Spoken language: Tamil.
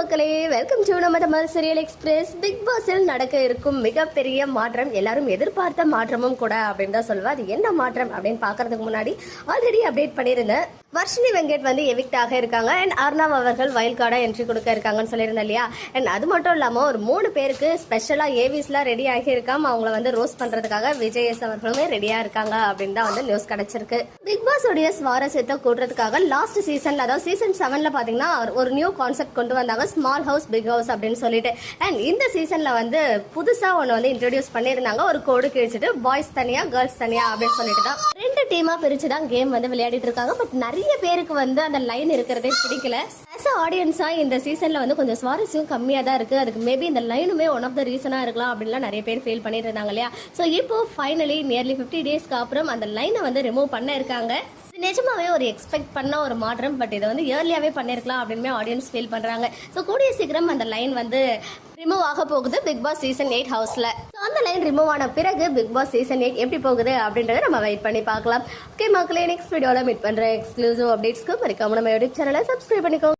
மக்களே வெல்கம் டு நம்ம தமிழ் சீரியல் எக்ஸ்பிரஸ் பிக் பாஸில் நடக்க இருக்கும் மிகப்பெரிய மாற்றம் எல்லாரும் எதிர்பார்த்த மாற்றமும் கூட அப்படின்னு தான் சொல்லுவேன் அது என்ன மாற்றம் அப்படின்னு பார்க்கறதுக்கு முன்னாடி ஆல்ரெடி அப்டேட் பண்ணியிருந்தேன் வர்ஷினி வெங்கட் வந்து எவிக்டாக இருக்காங்க. அண்ட் அர்ணவ் அவர்கள் வயல் கார்டா என்ட்ரி கொடுக்க இருக்காங்கன்னு சொல்லியிருந்தேன் இல்லையா? அண்ட் அது மட்டும் இல்லாமல் ஒரு மூணு பேருக்கு ஸ்பெஷலாக ஏவிஸ்லாம் ரெடி ஆகியிருக்காம அவங்கள வந்து ரோஸ் பண்ணுறதுக்காக விஜய் அவர்களுமே ரெடியாக இருக்காங்க அப்படின்னு தான் வந்து நியூஸ் கிடச்சிருக்கு. பிக் பாஸ் உடைய சுவாரஸ்யத்தை கூட்டுறதுக்காக லாஸ்ட் சீசன் அதாவது சீசன் செவனில் பார்த்தீங்கன்னா ஒரு நியூ கான்செப்ட் கொண்டு வந்தாங்க. ஸ்மால் ஹவுஸ் பிக் ஹவுஸ் அப்படின்னு சொல்லிட்டு. அண்ட் இந்த சீசன்ல வந்து புதுசா ஒன்று வந்து இன்ட்ரடியூஸ் பண்ணியிருந்தாங்க. ஒரு கோடு கிழிச்சிட்டு பாய்ஸ் தனியா கேர்ள்ஸ் தனியா அப்படின்னு சொல்லிட்டு தான். ரெண்டு டீமா பிரிச்சு தான் கேம் வந்து விளையாடிட்டு இருக்காங்க. பட் நிறைய பேருக்கு வந்து அந்த லைன் இருக்கிறதே பிடிக்கல. ஆஸ் அ ஆடியன்ஸா இந்த சீசன்ல வந்து கொஞ்சம் சுவாரஸ்யம் கம்மியா தான் இருக்கு. அதுக்கு மேபி இந்த லைனுமே ஒன் ஆஃப் த ரீசனா இருக்கலாம் அப்படின்லாம் நிறைய பேர் ஃபீல் பண்ணிட்டு இருந்தாங்க இல்லையா? ஸோ இப்போ ஃபைனலி நியர்லி ஃபிஃப்டி டேஸ்க்கு அப்புறம் அந்த லைனை வந்து ரிமூவ் பண்ண இருக்காங்க. நிஜமாவே ஒரு எக்ஸ்பெக்ட் பண்ண ஒரு மாற்றம் பட் இதை வந்து இயர்லியாகவே பண்ணியிருக்கலாம் அப்படின்னு ஆடியன்ஸ் ஃபீல் பண்ணுறாங்க ஸோ கூடிய சீக்கிரம் அந்த லைன் வந்து ரிமூவ் ஆக போகுது பிக் பாஸ் சீசன் எயிட் ஹவுஸில் ஸோ அந்த லைன் ரிமூவ் ஆன பிறகு பிக் பாஸ் சீசன் எயிட் எப்படி போகுது அப்படின்றத நம்ம வெயிட் பண்ணி பார்க்கலாம். ஓகே மக்களே நெக்ஸ்ட் வீடியோவில் மீட் பண்ணுற எக்ஸ்க்ளூசிவ் அப்டேட்ஸ்க்கு மறக்காம நம்ம யூடியூப் சேனலை சப்ஸ்கிரைப் பண்ணிக்கோங்க.